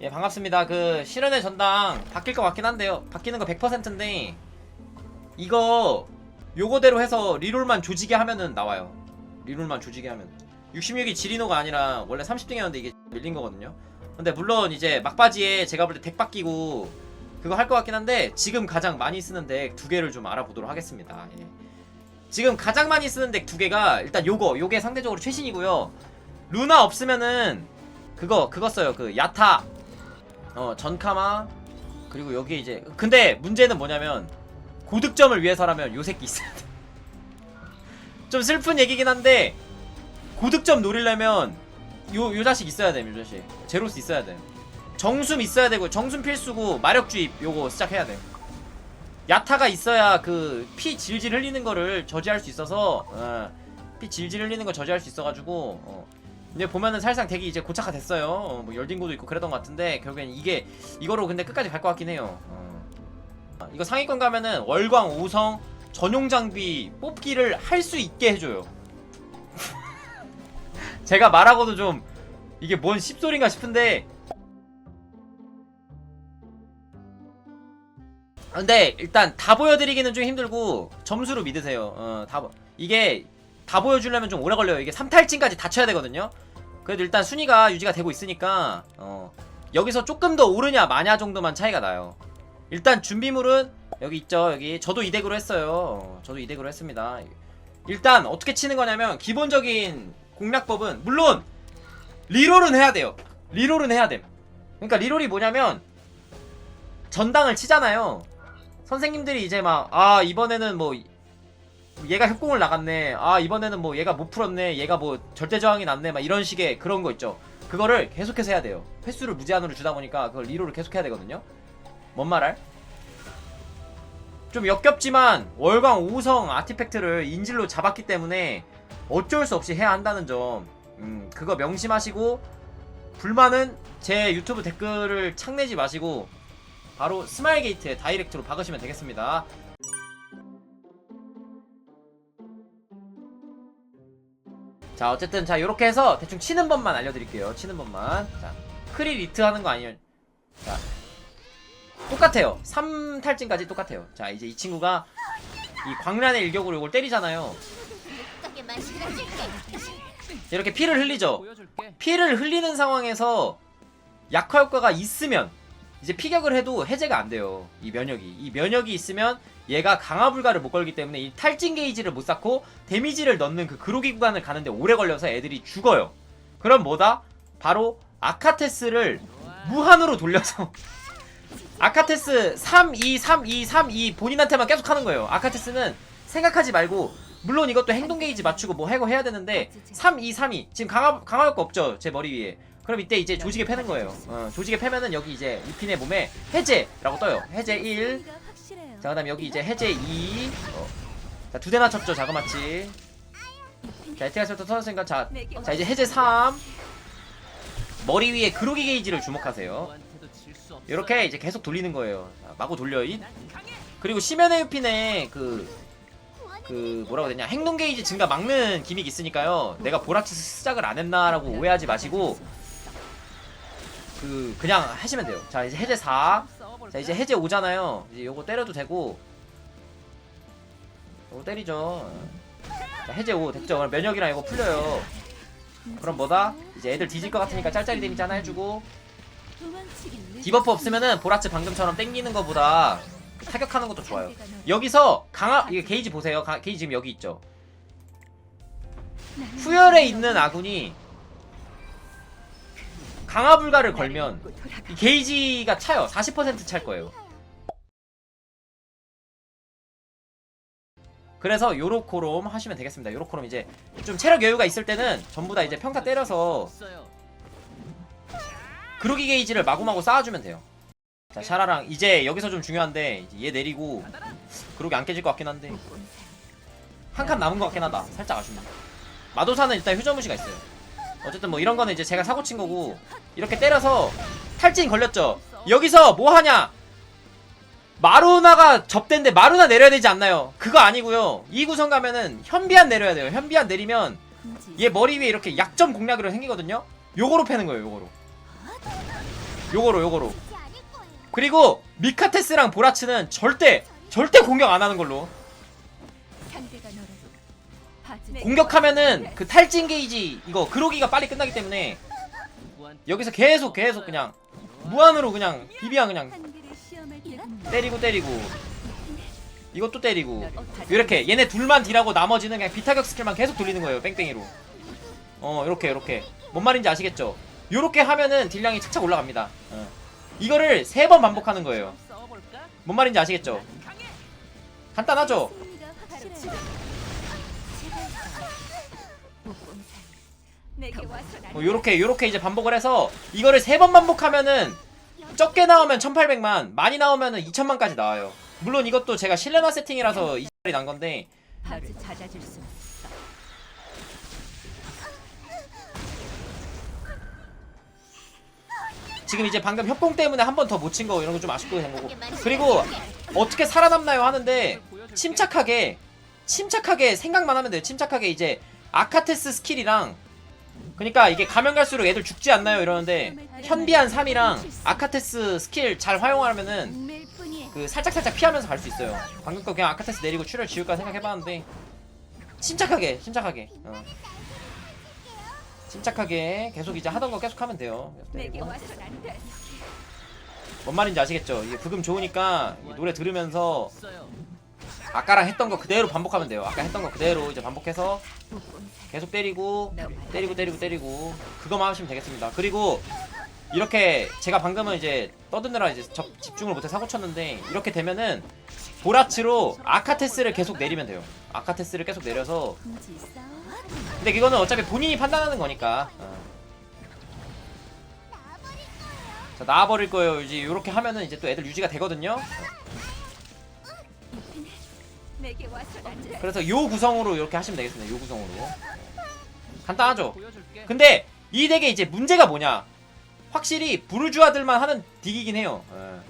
예 반갑습니다. 그 실현의 전당 바뀔 것 같긴 한데요. 바뀌는 거 100%인데 이거 요거대로 해서 리롤만 조지게 하면은 나와요. 리롤만 조지게 하면. 66이 지리노가 아니라 원래 30등이었는데 이게 밀린 거거든요. 근데 물론 이제 막바지에 제가 볼 때 덱 바뀌고 그거 할 것 같긴 한데 지금 가장 많이 쓰는 덱 두 개를 좀 알아보도록 하겠습니다. 예. 지금 가장 많이 쓰는 덱 두 개가 일단 요거 요게 상대적으로 최신이고요. 루나 없으면은 그거 그거 써요. 그 야타 어 전카마 그리고 여기 이제 근데 문제는 뭐냐면 고득점을 위해서라면 요 새끼 있어야 돼. 좀 슬픈 얘기긴 한데 고득점 노리려면 요 요 자식 있어야 돼, 요 자식. 제로스 있어야 돼. 정숨 있어야 되고 정숨 필수고 마력 주입 요거 시작해야 돼. 야타가 있어야 그 피 질질 흘리는 거를 저지할 수 있어서 어, 피 질질 흘리는 거 저지할 수 있어가지고 어. 근데 보면은 사실상 덱이 이제 고착화 됐어요. 어, 뭐 열딩고도 있고 그랬던 것 같은데 결국엔 이게 이거로 근데 끝까지 갈 것 같긴 해요. 어. 아, 이거 상위권 가면은 월광 5성 전용 장비 뽑기를 할 수 있게 해줘요. 제가 말하고도 좀 이게 뭔 씹소리인가 싶은데 근데 일단 다 보여드리기는 좀 힘들고 점수로 믿으세요. 어, 다 보- 이게 다 보여주려면 좀 오래 걸려요. 이게 3탈진까지 다 쳐야 되거든요. 그래도 일단 순위가 유지가 되고 있으니까 어, 여기서 조금 더 오르냐 마냐 정도만 차이가 나요. 일단 준비물은 여기 있죠. 여기 저도 이 덱으로 했어요. 어, 저도 이 덱으로 했습니다. 일단 어떻게 치는 거냐면 기본적인 공략법은 물론 리롤은 해야 돼요. 리롤은 해야 됨. 그러니까 리롤이 뭐냐면 전당을 치잖아요. 선생님들이 이제 막 아 이번에는 뭐 얘가 협공을 나갔네. 아 이번에는 뭐 얘가 못 풀었네. 얘가 뭐 절대 저항이 났네. 막 이런 식의 그런 거 있죠. 그거를 계속해서 해야 돼요. 횟수를 무제한으로 주다 보니까 그걸 리롤을 계속해야 되거든요. 뭔 말할? 좀 역겹지만 월광 5성 아티팩트를 인질로 잡았기 때문에 어쩔 수 없이 해야 한다는 점. 음, 그거 명심하시고 불만은 제 유튜브 댓글을 창내지 마시고 바로 스마일 게이트에 다이렉트로 박으시면 되겠습니다. 자 어쨌든 자 요렇게 해서 대충 치는 법만 알려드릴게요. 치는 법만. 자 크리 리트 하는 거 아니면 자 똑같아요. 3탈진까지 똑같아요. 자 이제 이 친구가 이 광란의 일격으로 이걸 때리잖아요? 이렇게 피를 흘리죠. 피를 흘리는 상황에서 약화 효과가 있으면 이제 피격을 해도 해제가 안 돼요. 이 면역이. 이 면역이 있으면 얘가 강화 불가를 못 걸기 때문에 이 탈진 게이지를 못 쌓고 데미지를 넣는 그 그로기 구간을 가는데 오래 걸려서 애들이 죽어요. 그럼 뭐다? 바로 아카테스를 무한으로 돌려서 아카테스 3, 2, 3, 2, 3, 2 본인한테만 계속 하는 거예요. 아카테스는 생각하지 말고 물론 이것도 행동 게이지 맞추고 뭐 해고 해야 되는데 3, 2, 3, 2 지금 강화 강화 효과 없죠 제 머리 위에 그럼 이때 이제 조직에 패는 거예요 어, 조직에 패면은 여기 이제 이핀의 몸에 해제라고 떠요 해제 1 자, 그 다음 여기 이제 해제 2. 어. 자, 두 대나 쳤죠, 자그마치. 자, 에티가스부터 터졌으니까 자, 자 이제 해제 3. 머리 위에 그로기 게이지를 주목하세요. 이렇게 이제 계속 돌리는 거예요. 자, 마구 돌려 잇. 그리고 시면의 유핀에 그, 그, 뭐라고 해야 되냐. 행동 게이지 증가 막는 기믹 있으니까요. 내가 보라치 시작을 안 했나라고 오해하지 마시고, 그, 그냥 하시면 돼요. 자, 이제 해제 4. 자 이제 해제 오잖아요. 이제 요거 때려도 되고. 요거 때리죠. 자 해제 오 됐죠? 그럼 면역이랑 이거 풀려요. 그럼 뭐다? 이제 애들 뒤질 것 같으니까 짤짤이 데미지 하나 해주고. 디버프 없으면은 보라츠 방금처럼 땡기는 거보다 타격하는 것도 좋아요. 여기서 강화 이게 게이지 보세요. 가- 게이지 지금 여기 있죠. 후열에 있는 아군이 강화 불가를 걸면 이 게이지가 차요. 40%찰 거예요. 그래서 요로코롬 하시면 되겠습니다. 요로코롬 이제 좀 체력 여유가 있을 때는 전부 다 이제 평타 때려서. 그루기 게이지를 마구마구 쌓아주면 돼요. 자 샤라랑 이제 여기서 좀 중요한데 이제 얘 내리고 그루기 안 깨질 것 같긴 한데 한 칸 남은 것 같긴 하다. 살짝 아쉽네. 마도사는 일단 휴저무시가 있어요. 어쨌든 뭐 이런 거는 이제 제가 사고 친 거고 이렇게 때려서 탈진 걸렸죠. 여기서 뭐 하냐? 마루나가 접대인데 마루나 내려야 되지 않나요? 그거 아니고요. 이 구성 가면은 현비안 내려야 돼요. 현비안 내리면 얘 머리 위에 이렇게 약점 공략으로 생기거든요. 요거로 패는 거예요. 요거로. 요거로 요거로. 그리고 미카테스랑 보라츠는 절대 절대 공격 안 하는 걸로 상대가 하지 공격하면은 그 탈진 게이지 이거 그로기가 빨리 끝나기 때문에 여기서 계속 계속 그냥 무한으로 그냥 비비안 그냥 때리고 때리고. 이것도 때리고. 이렇게 얘네 둘만 딜하고 나머지는 그냥 비타격 스킬만 계속 돌리는 거예요 뺑뺑이로. 어 이렇게 이렇게. 뭔 말인지 아시겠죠? 요렇게 하면은 딜량이 착착 올라갑니다. 어. 이거를 세 번 반복하는 거예요. 뭔 말인지 아시겠죠? 간단하죠 뭐 요렇게 요렇게 이제 반복을 해서 이거를 세 번 반복하면은 적게 나오면 1800만 많이 나오면은 2000만까지 나와요. 물론 이것도 제가 실내화 세팅이라서 이 X이 난 건데. 지금 이제 방금 협공 때문에 한 번 더 못 친 거 이런 거 좀 아쉽고 된 거고. 그리고 어떻게 살아남나요 하는데 침착하게 침착하게 생각만 하면 돼요. 침착하게 이제 아카테스 스킬이랑 그러니까 이게 가면 갈수록 애들 죽지 않나요? 이러는데 현비한 3이랑 아카테스 스킬 잘 활용하면은 그 살짝 살짝 피하면서 갈 수 있어요. 방금 거 그냥 아카테스 내리고 출혈 지울까 생각해봤는데 침착하게 침착하게. 어. 침착하게 계속 이제 하던 거 계속 하면 돼요. 뭔 말인지 아시겠죠? 이게 부금 좋으니까 이 노래 들으면서 아까랑 했던 거 그대로 반복하면 돼요. 아까 했던 거 그대로 이제 반복해서 계속 때리고 때리고 때리고 때리고 그거만 하시면 되겠습니다. 그리고 이렇게 제가 방금은 이제 떠드느라 이제 접- 집중을 못해 사고 쳤는데 이렇게 되면은 보라츠로 아카테스를 계속 내리면 돼요. 아카테스를 계속 내려서 근데 이거는 어차피 본인이 판단하는 거니까 어. 자 나와버릴 거예요. 이제 이렇게 하면은 이제 또 애들 유지가 되거든요. 내게 그래서 요 구성으로 이렇게 하시면 되겠습니다. 요 구성으로. 간단하죠? 근데 이 덱에 이제 문제가 뭐냐? 확실히 부르주아들만 하는 덱이긴 해요. 예.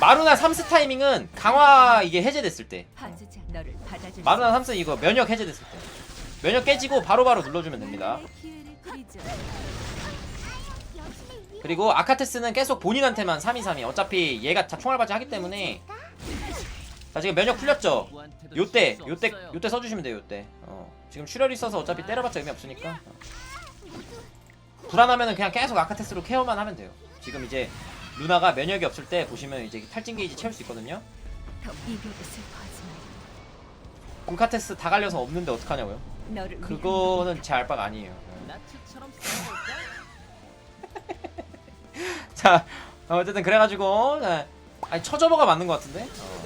마루나 3스 타이밍은 강화 이게 해제됐을 때. 하즈자 너를 받아줄 마루나 3스 이거 면역 해제됐을 때. 면역 깨지고 바로바로 눌러주면 됩니다. 기회를 드리죠 그리고 아카테스는 계속 본인한테만 323이 어차피 얘가 다 총알바지 하기 때문에 자 지금 면역 풀렸죠? 요때 요때 요때 써주시면 돼요 요때 어, 지금 출혈 있어서 어차피 때려봤자 의미 없으니까 어. 불안하면은 그냥 계속 아카테스로 케어만 하면 돼요 지금 이제 루나가 면역이 없을 때 보시면 이제 탈진 게이지 채울 수 있거든요 굴카테스 다 갈려서 없는데 어떡하냐고요 그거는 제 알바가 아니에요 어. 자 어, 어쨌든 그래가지고 네. 아니 처저버가 맞는 것 같은데 어.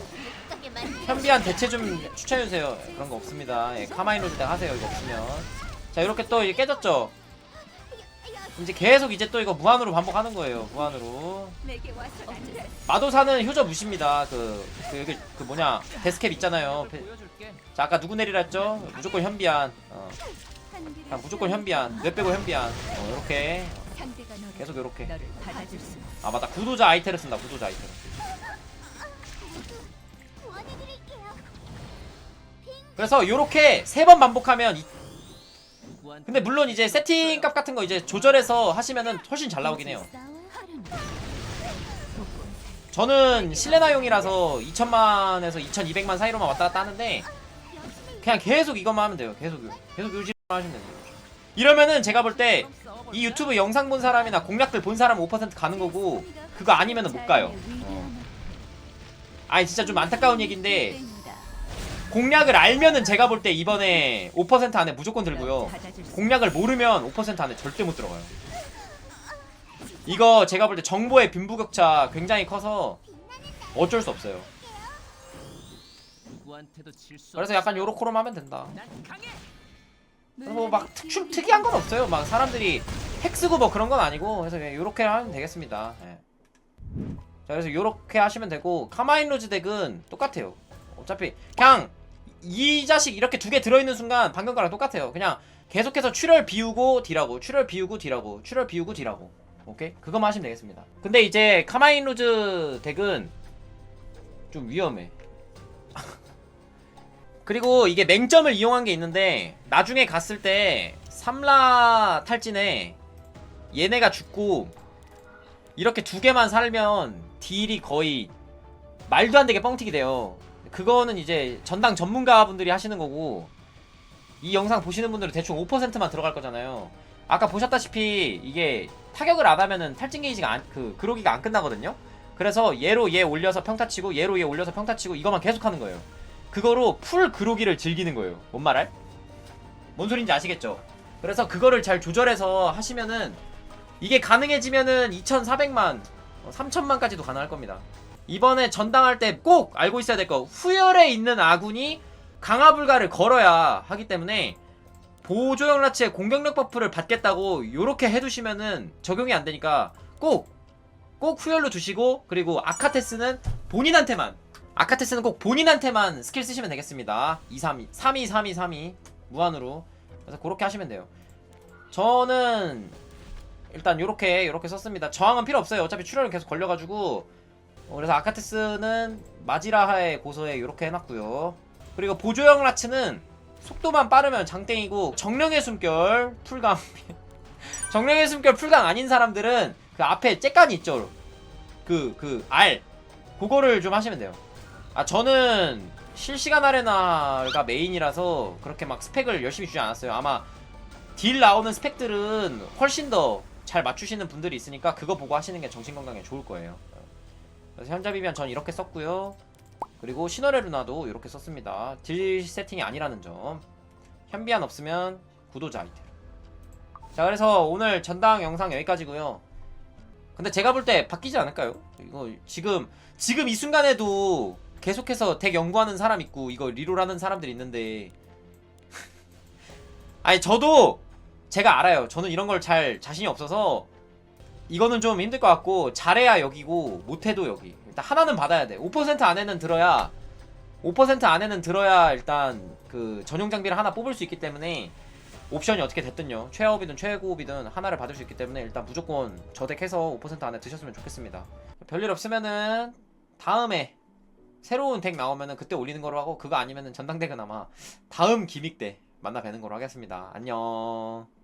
현비한 대체 좀 추천해주세요. 예, 그런 거 없습니다. 예, 카마이노즈 때 하세요. 이거 없으면. 자, 이렇게 또 이제 깨졌죠? 이제 계속 이제 또 이거 무한으로 반복하는 거예요. 무한으로. 마도사는 효저 무시입니다. 그, 그, 여기, 그 뭐냐. 데스캡 있잖아요. 페- 자, 아까 누구 내리라 했죠? 무조건 현비한. 어. 자, 무조건 현비한. 뇌 빼고 현비한. 어, 이렇게. 계속 이렇게. 아, 맞다. 구도자 아이테를 쓴다. 구도자 아이테를. 그래서 요렇게 세 번 반복하면 이- 근데 물론 이제 세팅 값 같은 거 이제 조절해서 하시면은 훨씬 잘 나오긴 해요. 저는 실내나용이라서 2천만에서 2,200만 사이로만 왔다 갔다 하는데 그냥 계속 이것만 하면 돼요. 계속 요- 계속 요지만 하시면 돼요. 이러면은 제가 볼 때 이 유튜브 영상 본 사람이나 공략들 본 사람 5% 가는 거고 그거 아니면은 못 가요. 어. 아니 진짜 좀 안타까운 얘기인데 공략을 알면은 제가 볼 때 이번에 5% 안에 무조건 들고요. 공략을 모르면 5% 안에 절대 못 들어가요. 이거 제가 볼 때 정보의 빈부격차 굉장히 커서 어쩔 수 없어요. 그래서 약간 요렇게로만 하면 된다. 뭐막 특殊특이한 건 없어요. 막 사람들이 핵 쓰고 뭐 그런 건 아니고 그래서 그냥 요렇게 하면 되겠습니다. 예. 자 그래서 요렇게 하시면 되고 카마인 로즈 덱은 똑같아요. 어차피 그냥 이 자식 이렇게 두 개 들어있는 순간 방금 거랑 똑같아요. 그냥 계속해서 출혈 비우고 딜하고 출혈 비우고 딜하고 출혈 비우고 딜하고 오케이 그거만 하시면 되겠습니다. 근데 이제 카마인 로즈 덱은 좀 위험해. 그리고 이게 맹점을 이용한 게 있는데 나중에 갔을 때 삼라 탈진에 얘네가 죽고 이렇게 두 개만 살면 딜이 거의 말도 안 되게 뻥튀기 돼요. 그거는 이제 전당 전문가분들이 하시는 거고 이 영상 보시는 분들은 대충 5%만 들어갈 거잖아요. 아까 보셨다시피 이게 타격을 안 하면은 탈진 게이지가 안, 그 그로기가 안 끝나거든요. 그래서 얘로 얘 올려서 평타 치고 얘로 얘 올려서 평타 치고 이것만 계속 하는 거예요. 그거로 풀 그로기를 즐기는 거예요. 뭔 말할? 뭔 소린지 아시겠죠? 그래서 그거를 잘 조절해서 하시면은 이게 가능해지면은 2,400만, 3천만까지도 가능할 겁니다. 이번에 전당할 때 꼭 알고 있어야 될 거. 후열에 있는 아군이 강화 불가를 걸어야 하기 때문에 보조형 라치의 공격력 버프를 받겠다고 요렇게 해두시면은 적용이 안 되니까 꼭 꼭 후열로 두시고 그리고 아카테스는 본인한테만 아카테스는 꼭 본인한테만 스킬 쓰시면 되겠습니다. 2, 3, 2, 3, 2, 3, 2, 3, 2 무한으로. 그래서 그렇게 하시면 돼요. 저는 일단 요렇게 요렇게 썼습니다. 저항은 필요 없어요. 어차피 출혈은 계속 걸려가지고 어, 그래서 아카테스는 마지라하의 고소에 요렇게 해놨고요. 그리고 보조형 라츠는 속도만 빠르면 장땡이고 정령의 숨결 풀강 정령의 숨결 풀강 아닌 사람들은 그 앞에 째깐이 있죠. 그 그 알. 그거를 좀 하시면 돼요. 아 저는 실시간 아레나가 메인이라서 그렇게 막 스펙을 열심히 주지 않았어요. 아마 딜 나오는 스펙들은 훨씬 더 잘 맞추시는 분들이 있으니까 그거 보고 하시는 게 정신건강에 좋을 거예요 그래서 비비안 전 이렇게 썼고요 그리고 신월의 루나도 이렇게 썼습니다. 딜 세팅이 아니라는 점. 현비안 없으면 구도자 아이템. 자, 그래서 오늘 전당 영상 여기까지고요. 근데 제가 볼 때 바뀌지 않을까요? 이거 지금 지금 이 순간에도 계속해서 덱 연구하는 사람 있고 이거 리롤하는 사람들 있는데 아니 저도 제가 알아요. 저는 이런 걸 잘 자신이 없어서 이거는 좀 힘들 것 같고 잘해야 여기고 못해도 여기. 일단 하나는 받아야 돼5% 안에는 들어야 5% 안에는 들어야 일단 그 전용 장비를 하나 뽑을 수 있기 때문에 옵션이 어떻게 됐든요. 최하옵이든 최고옵이든 하나를 받을 수 있기 때문에 일단 무조건 저덱해서 5% 안에 드셨으면 좋겠습니다. 별일 없으면은 다음에 새로운 덱 나오면은 그때 올리는 거로 하고 그거 아니면은 전당 덱은 아마 다음 기믹 때 만나 뵈는 거로 하겠습니다. 안녕